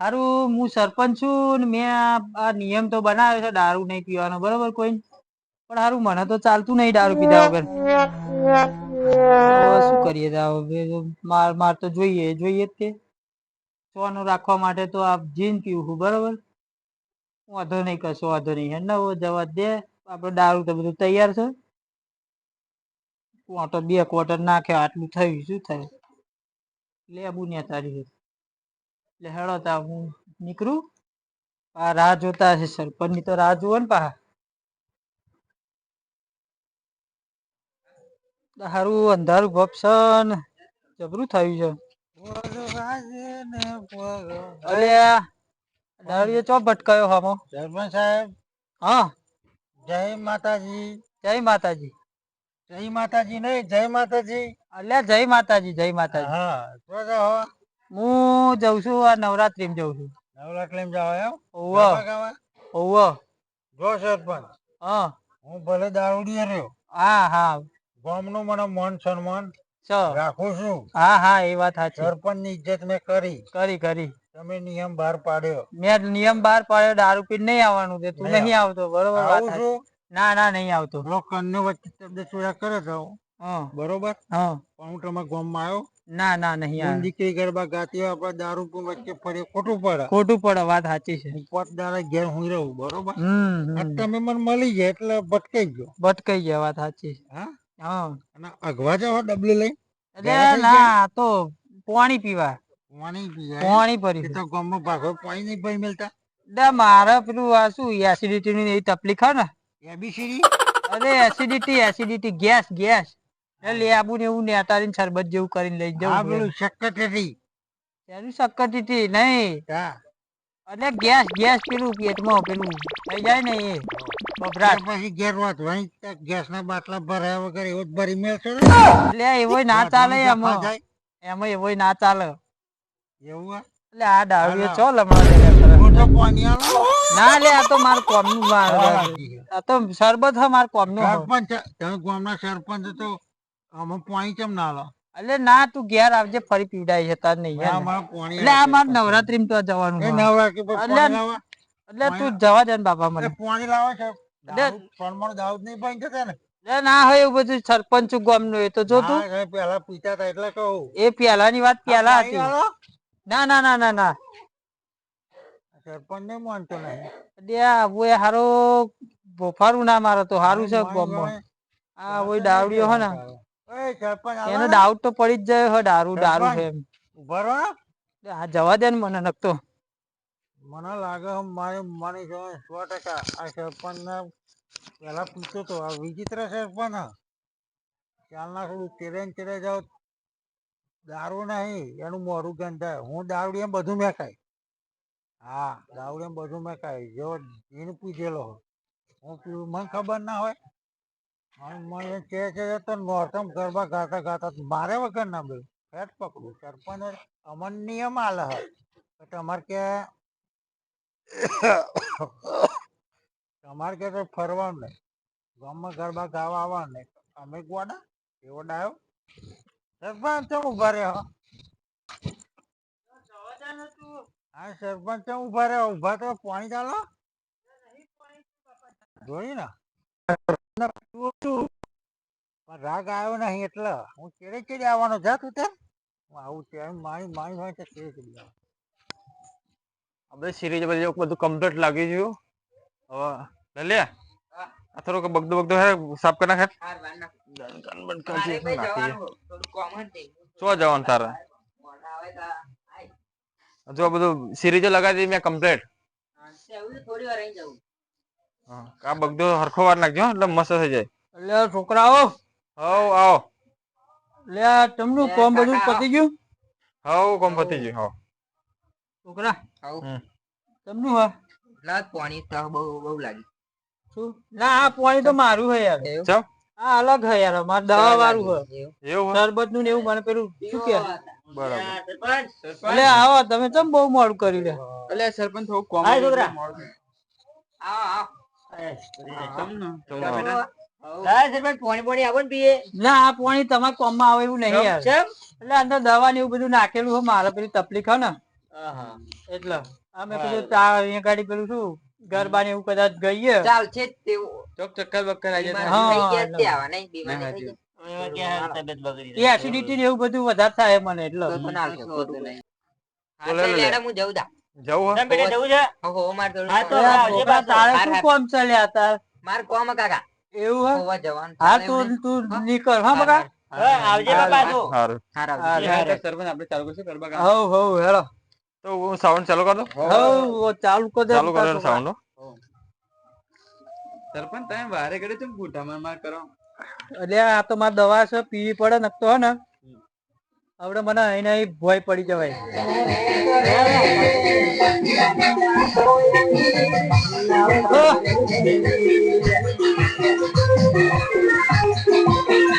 હારું, હું સરપંચ છું મેં આ નિયમ તો બનાવ્યો છે, દારૂ નહીં પીવાનો, બરોબર કોઈ? પણ હારું, મને તો ચાલતું નહીં દારૂ પીધા વગર. શું કરીએ હવે માર માર તો જોઈએ જોઈએ જ તે. સોનું રાખવા માટે તો આ જીન પીવું છું, બરોબર? વાંધો નહીં, કશો વાંધો નહીં. હેડ નવો જવા દે. આપડે દારૂ તો બધું તૈયાર છે. ક્વાર્ટર બે ક્વાર્ટર નાખ્યો આટલું થયું, શું થયું? લેબુ ને તારી એટલે હેડો તા હું નીકળું. આ રાહ જોતા સરપંચની તો રાહ જુઓ ને પા હારું અંધારું ભપસન જબરું થયું છે. અરે ચો ભટકાયો હામો? સરપંચ સાહેબ. હા. જય માતાજી. જય માતાજી. જય માતાજી નહીં જય માતાજી. અલ્યા જય માતાજી જય માતાજી. હા હું જઉં છું આ નવરાત્રી જઉં છું. નવરાત્રી જાવ એમ? ઓવો ઓવો જો સરપંચ. હા. હું ભલે દારૂડી રહ્યો. હા હા. ગામનું મને મન સન્માન રાખું છું. હા હા એ વાત સાચી. સરપંચની ઇજ્જત મેં કરી. કરી કરી. તમે નિયમ બહાર પાડ્યો. મેં નિયમ બહાર પાડ્યો દારૂ પી નહીં આવવાનું તે તું નહીં આવતો બરોબર આવું છું? ના ના નહીં આવતો. લોકોને વચ્ચે શબ્દ ચોરા કરે તો હા. બરોબર? હા. પણ હું તમારા ગામમાં આવ્યો. ના ના નહીં આવે દીકરી ગરબા ગાતી હોય આપણે દારૂ પીને વચ્ચે પડે ખોટું પડે. ખોટું પડે વાત સાચી છે. પાંચ દાડા ઘેર હું રહું બરોબર. તમે મને મળી જાય એટલે ભટકાઈ ગયો. ભટકાઈ ગયા વાત સાચી છે. હા? અને અઘવા જાવ ડબલું લઈ? એટલે ના તો પાણી પીવા. પાણી પીવા પાણી ભર્યું તો ગામમાં ભાગો પાણી નહીં ભાઈ મળતા? દે મારે પેલું આ શું એસિડિટી ની તકલીફ હે ને? એબીસીડી અરે એસિડિટી એસિડિટી ગેસ ગેસ એટલે લેબુ ને એવું નેતારીને શરબત જેવું કરીને લઈ હા જવું પેલું સેક્રેટરી એનું શક્કર નહીં. હા એટલે ગેસ ગેસ પેલું પેટમાં પેલું થઈ જાય ને એ. બબરાટ. પછી ઘેર વાત વહી ગેસ ના બાટલા ભરાયા વગર એવો જ ભરી મેળશો એટલે એવો ના ચાલે એમાં. એમાં એવો ના ચાલે. એવું એટલે આ દારૂ ચો દેખાય તો પાણી આલો. ના લે આ તો માર કોમનું માર આ તો શરબત હે માર કોમનું હે. સરપંચ તમે ગામના સરપંચ તો આમાં પાણી કેમ ના લો એટલે ના તું ઘેર આવજે ફરી પીવડાય છે તાર નહીં ને. એટલે આ મારે નવરાત્રી તો જવાનું એટલે તું જવા દે ને બાપા મને. પાણી લાવો છે. નહીં પાણી ને. ના હોય એવું બધું સરપંચ ગામનું એ તો જો તું. પેલા પીતા હતા એટલે કહું. એ પેલાની વાત પેલા હતી. ના ના ના ના ના. સરપંચ નહીં. માનતો નહીં હારો બોફારું ના મારે તો હારું છે ગામ. માં આ ઓય દારૂડિયો હે ને. એનો. ડાઉટ તો પડી જ જાય હે દારૂ દારૂ છે એમ ઊભા રહો ને. આ જવા દે ને મને નકતો મને લાગે મારે મારી માની છે સો ટકા આ સરપંચ ને પેલા પૂછતો તો આ વિચિત્ર સરપંચ હે. ચાલના થોડું કેરેન ને તેરે જાઓ દારૂ નહીં એનું મોરું ગંધાય હું દારૂ એમ બધું મેં ખાય હા દારૂ એમ બધું મેં ખાય જો એને પૂછેલો. હું મને ખબર ના હોય મને કે છે મોસમ ગરબા ગાતા ગાતા મારે વગર ના બે ફેટ પકડું. સરપંચ અમન નિયમ આલે હે. કે તમારે કે તમારે કે તો ફરવાનું નહીં. ગામમાં ગરબા ગાવા આવવાનું નહીં. અમે ગોડા? એવો ડાયો? સરપંચ ચમ ઊભા રહ્યો? હા, સરપંચ ચમ ઊભા રહ્યો? ઊભા તો પાણી ચાલો. જોઈ ને? પણ રાગ આવ્યો નહીં એટલે હું ચેડે ચેડે આવવાનો જા તું ત્યાં. હું આવું ત્યાં મારી માણી હોય તો ચેડે ચેડે. આપણે સિરીઝ બધી બધું કમ્પ્લીટ લાગી ગયું. હવે લે આ થોડોક બગદો બગદો હે સાફ કરી નાખે. શું જવાનું તારે? જો બધું સિરીઝો લગાવી મેં કમ્પ્લીટ આ બગડો હરખો વાર નાખજો હો, એટલે મસ્ત થઈ જાય. એટલે છોકરાઓ હવ આવો. લે તમનું કોમ બધું પતી ગયું? હવ કોમ પતી ગયું હવ. છોકરા હમ. તમનું હા લાગ પાણી તો બહુ બહુ લાગી. શું? ના આ પાણી તો મારું હે યાર. ચાલ આ અલગ હે યાર માર દવા વાળું હે. એવું? શરબતનું ને એવું મને પેલું શું કે? બરાબર. એટલે આવો તમે ચમ બહુ મોડું કરી લે. એટલે સરપંચ થોડું કોમ છોકરા. આવો આવે. એવું નહીં યાર ચમ એટલે અંદર દવા ને એવું બધું નાખેલું છે મારે પેલી તકલીફ હે ને. એટલે અમે કીધું અહીંયા ગાડી પેલું શું ગરબા ને એવું કદાચ ગઈએ. ચાલશે ચોક ચક્કર બક્કર આવી. જાય. એસિડિટી ને એવું બધું વધારે થાય મને એટલે. હું લે, તા. જવું હે? હો, હો, મારે હા, તો કામ આ છે. જે બા તારે શું કોમ ચાલ્યા તાર? મારે કોમ કાકા. એવું હે? હોવા જવાનું. હા તું તું નીકળ હા બકા? આવજે બાપા તું. હારું. હાર આવજો. હાર, હાર. સરપંચ આપણે ચાલુ કરશું ગરબા ગાવા? હવ હવ હેળો તો હું સાઉન્ડ ચાલુ કરો હવ ચાલુ કર દે ચાલુ કરો સાઉન્ડ. સરપંચ તમે વારે ગળે ચમ ગુઠા માર માર કરો? એટલે આ તો મારી દવા છે પીવી પડે નકતો હે ને. હવે મને અહીં અહીં ભોય પડી જવાય.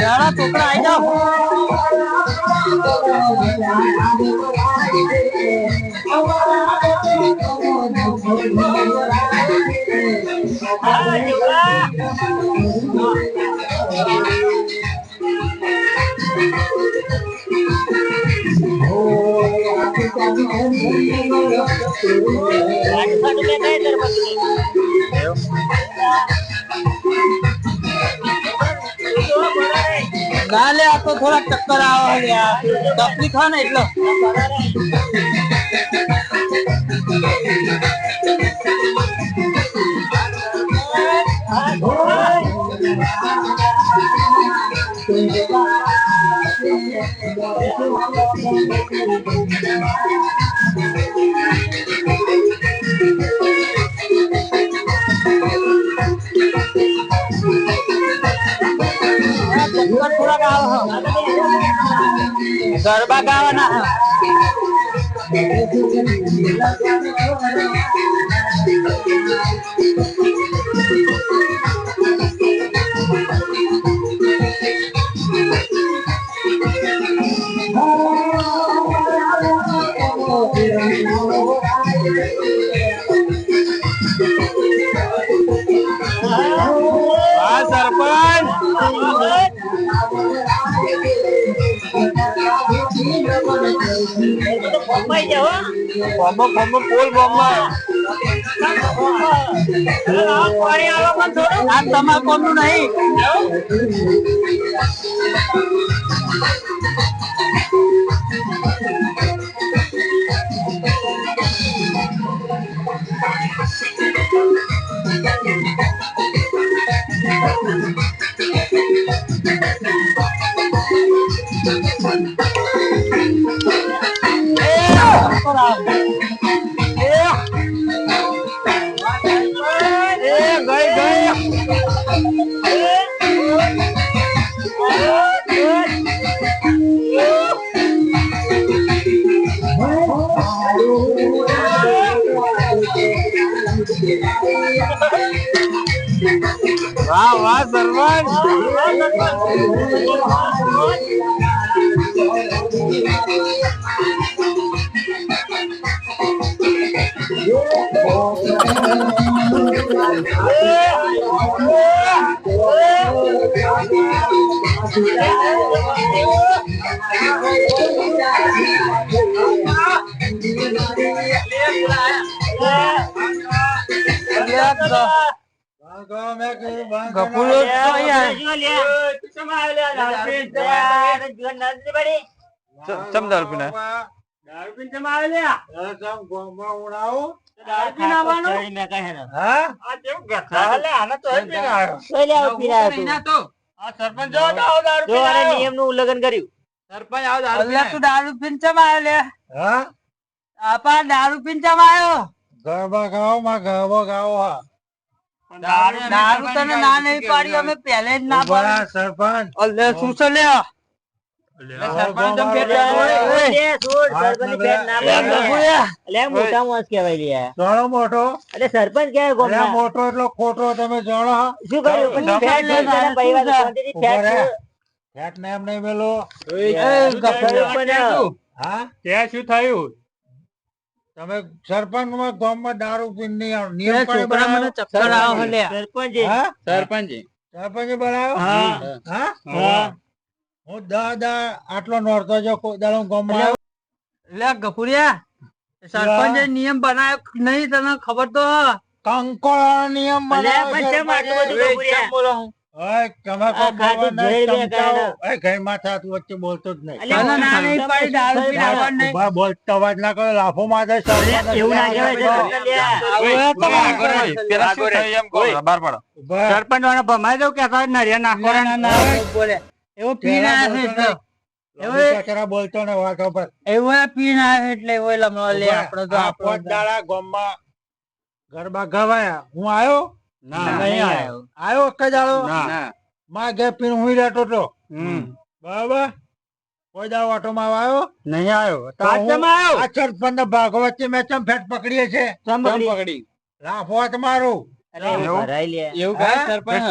ચાલો છોકરા આવી. જાઓ ના લે આ તો થોડા ચક્કર આવે છે યાર તકલીફ હોય ને એટલે ચક્કર થોડાક આવે છે. ગરબા ગાવાના છે. બોમ્બો બોમ્બો પોલ બોમ્બો આ તમારા કોમનું નહીં એ વાહ વાહ સરપંચ નિયમનું ઉલ્લંઘન કર્યું સરપંચ આવો દારૂ તું દારૂ પીને ચમ આવ્યો લે. હા આપા દારૂ પીન ચમ. આવ્યો. ગરબા ગાવો માં ગરબો ગાવો હા. દારૂ તને ના નહીં પાડી અમે પહેલે જ ના પાડી. સરપંચ. અલ્યા શું છે લે? સરપંચ તમે ભેટ મોટા માણસ કેવાય લ્યા જાણો મોટો? એટલે ખોટો તમે જાણો? શું કર્યું? એમ નહીં મેલો. હા? ત્યાં શું થયું? તમે સરપંચમાં ગામમાં દારૂ પીને નહીં આવો. નિયમ છોકરા મને ચક્કર આવો હલે સરપંચ. હા? સરપંચ. સરપંચે બનાવ્યો હા. હા? હા. હું? દા દા આટલો નોરતો જો કોઈ દાડો ગામમાં આવ્યો. લે ગફુરિયા સરપંચે નિયમ બનાવ્યો નહીં તને ખબર તો? કંકોળ નિયમ બનાવ્યો પણ છે. આટલું બધું સરપંચે. બોલો ઓય, બોલતો જ નહીં. બોલતો અવાજ ના કરો લાફો મારે સરપંચ વાળા ભમાઈ દઉં કે નરિયા નાખો ના ના બોલે. એવો આવ્યો છે બોલતો ને વાતો પર એવો પીને આવ્યો એટલે એવો લમણો લે આપડે તો આપણો દાડા ગામમાં ગરબા ગવાયા. હું આયો નહીં આવ્યો આવ્યો એક જ દાડો ના. માં ઘેર પીને હું રહેતો તો. બરાબર? કોઈ દાડો ઓટોમાં આવ્યો નહીં આવ્યો કેમ આવ્યો આ સરપંચ ભાગો વચ્ચે મેં ચમ ફેટ પકડીએ છે? ચમ પકડી? લાફો જ મારું. એવું?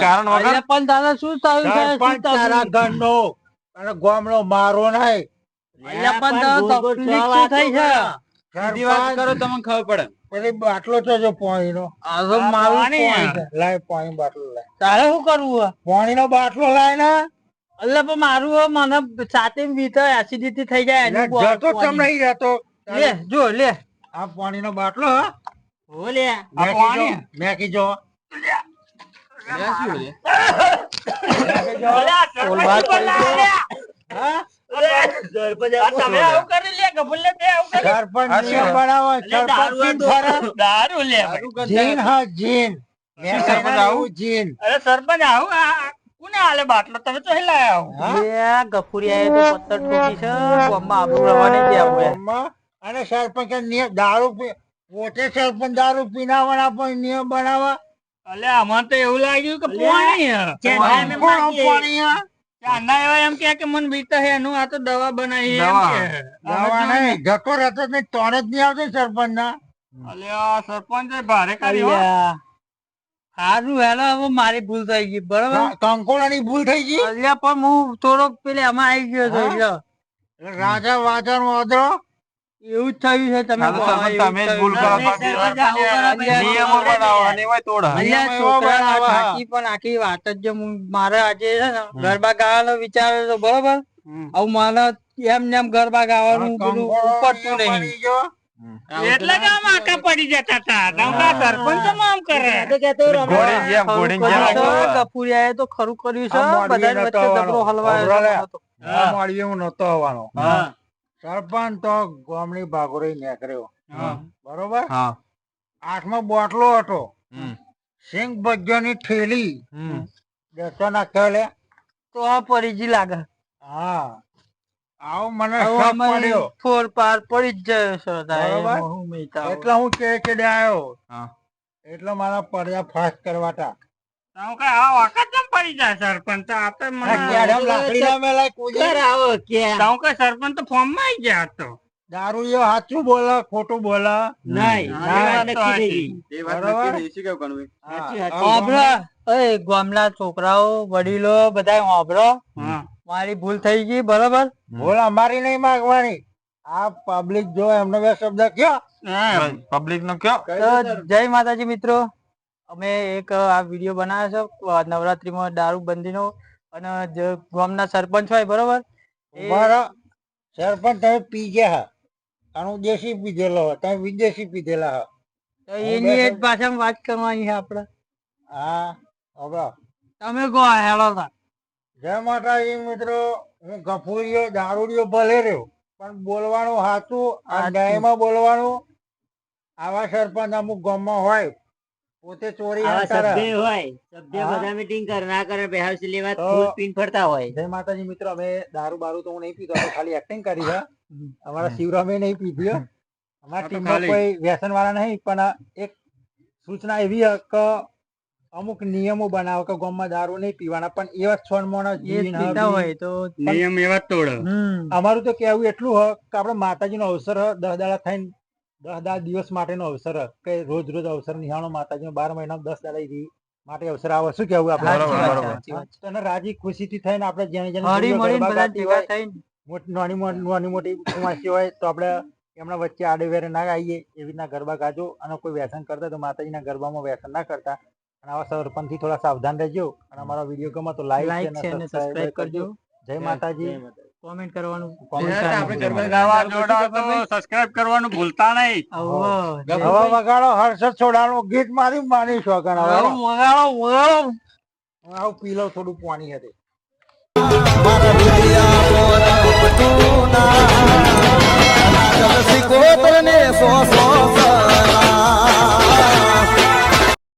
કારણ વગર? પણ દાદા શું થયું તારા? ઘરનો અને ગોમડો મારો નહીં. અલ્યા પણ થઈ છે? કરો તમને ખબર પડે. બાટલો તો જો પાણી નો આ મારું પાણી. લાય પાણી બાટલો લાય. તારે શું કરવું? પાણી નો બાટલો લાય ને. એટલે પણ મારું મને છાતી વીતો એસિડિટી થઈ જાય એનું જતો ચમ નહીં જતો લે જો લે. આ પાણી નો બાટલો હા. પાણી? લે? આ તમે જીન મેં સરપંચ કહેતા આવું? બાટલો? તમે તો તો પત્તર ઠોકી છે. અને સરપંચ નિયમ દારૂ પોતે સરપંચ દારૂ પીનાવાના પણ નિયમ બનાવવા. અલે આમાં તો એવું લાગ્યું કે પાણી પાણી? ચાંદા એવા એમ કે કે મને બીતા હે એનું આ તો દવા બનાવી એમ કે. દવા નહીં જતો રહેતો જ નહીં તોને જ નહીં આવતો સરપંચ ના સરપંચ ભારે હો. સારું હેલો હવે મારી ભૂલ થઈ ગઈ બરોબર? કંકોડાની ભૂલ થઈ ગઈ? અલ્યા પણ હું થોડોક પેલે આમાં આવી ગયો હતો રાજા વાજા નો અદરો એવું જ થયું છે તમે તો તમે જ ભૂલ કરો તો આવું નિયમો બનાવવાની હોય તોડા છોકરા. પણ આખી વાત જ જો મારે આજે છે ને ગરબા ગાવાનો વિચાર તો બરોબર? હવે મને એમ ને એમ ગરબા ગાવાનું બધું ઉપડતું નહીં. એટલે જ આમ આકા પડી જતા હતા. નવરા સરપંચ આમ કરે. ઘોડીની જેમ ઘોડી જેમ ઘોડી જેમ કપુરિયાએ તો ખરું કર્યું છે બધાની નતો વચ્ચે દબરો હલવાયો હતો. આ માળીએ હું નતો આવવાનો. હા. સરપંચ તો ગામની ભાગોરી નીકળ્યો. બરોબર? હાથમાં બોટલો હતો. સિંગ ભજ્યો ની થેલી. દસો નાખ્યો લે તો આ પરિજી લાગે. હા. આવો મને પડ્યો. ફોર પાર પડી જ ગયો આવું. એટલે હું કે કે આવ્યો એટલે મારા પડ્યા ફાસ્ટ કરવાતા સરપંચ તો ફોર્મમાં આવી ગયા સાચું બોલે ખોટું બોલે. નહીં ગામના. છોકરાઓ વડીલો બધા હોભળો મારી ભૂલ થઈ ગઈ બરોબર? ભૂલ અમારી નહીં માગવાની. આ પબ્લિક જો એમનો બે શબ્દ કયો? પબ્લિક નો કયો? જય માતાજી મિત્રો. અમે એક આ વીડિયો બનાવ્યો છે નવરાત્રીમાં દારૂ બંધીનો અને જે ગામના સરપંચ હોય બરોબર? મારા સરપંચ તમે પી ગયા હા. અને દેશી પીધેલો હોય તમે વિદેશી પીધેલા હા. તો એની એ જ ભાષામાં વાત કરવાની છે આપણે. હા હવે. તમે કહો હેલો તા. જય માતાજી મિત્રો હું ગફુરીઓ દારૂડિયો ભલે રહ્યો પણ બોલવાનું સાચું આ સાચું. બોલવાનું આવા સરપંચ અમુક ગામમાં હોય પોતે ચોરી સભ્ય હોય સભ્ય બધા મીટિંગ કર ના કરે બેહાવસી લેવા ફૂલ પીન ફરતા હોય. જય માતાજી મિત્રો અમે દારૂ બારૂ તો હું નહીં પીતો ખાલી એક્ટિંગ કરી છે. અમારા શિવરામે નહીં પીધ્યો અમારા ટીમમાં કોઈ વ્યસન વાળા નહીં પણ એક સૂચના એવી કે અમુક નિયમો બનાવો કે ગામમાં દારૂ નહીં પીવાના પણ એવા છોડ મોણા હોય તો નિયમ એવા તોડ. અમારું તો કેવું એટલું હ કે આપણે માતાજીનો અવસર હ દસ દાડા થઈને દસ દસ દિવસ માટેનો અવસર કે રોજ રોજ અવસર નિહાળો માતાજી બાર મહિના દસ દાડા માટે અવસર આવે. શું કેવું આપણે. અને રાજી ખુશીથી થઈને આપણે જેને જેને નાની નાની મોટી કુમાસી હોય તો આપણે એમના વચ્ચે આડે વેરે ના આવીએ એવી રીતના ગરબા ગાજો અને કોઈ વ્યસન કરતા તો માતાજીના ગરબામાં વ્યસન ના કરતા. અને આવા સરપંચથી થોડા સાવધાન રહેજો. અને અમારો વીડિયો ગમે તો લાઈક અને સબસ્ક્રાઇબ કરજો. જય માતાજી. કોમેન્ટ કરવાનું સબસ્ક્રાઇબ કરવાનું. ભૂલતા નહીં. હર્ષદ છોડાનું ગીત મારી માની શોખન વગાડો આવું પીલો થોડું પાણી હતી મારા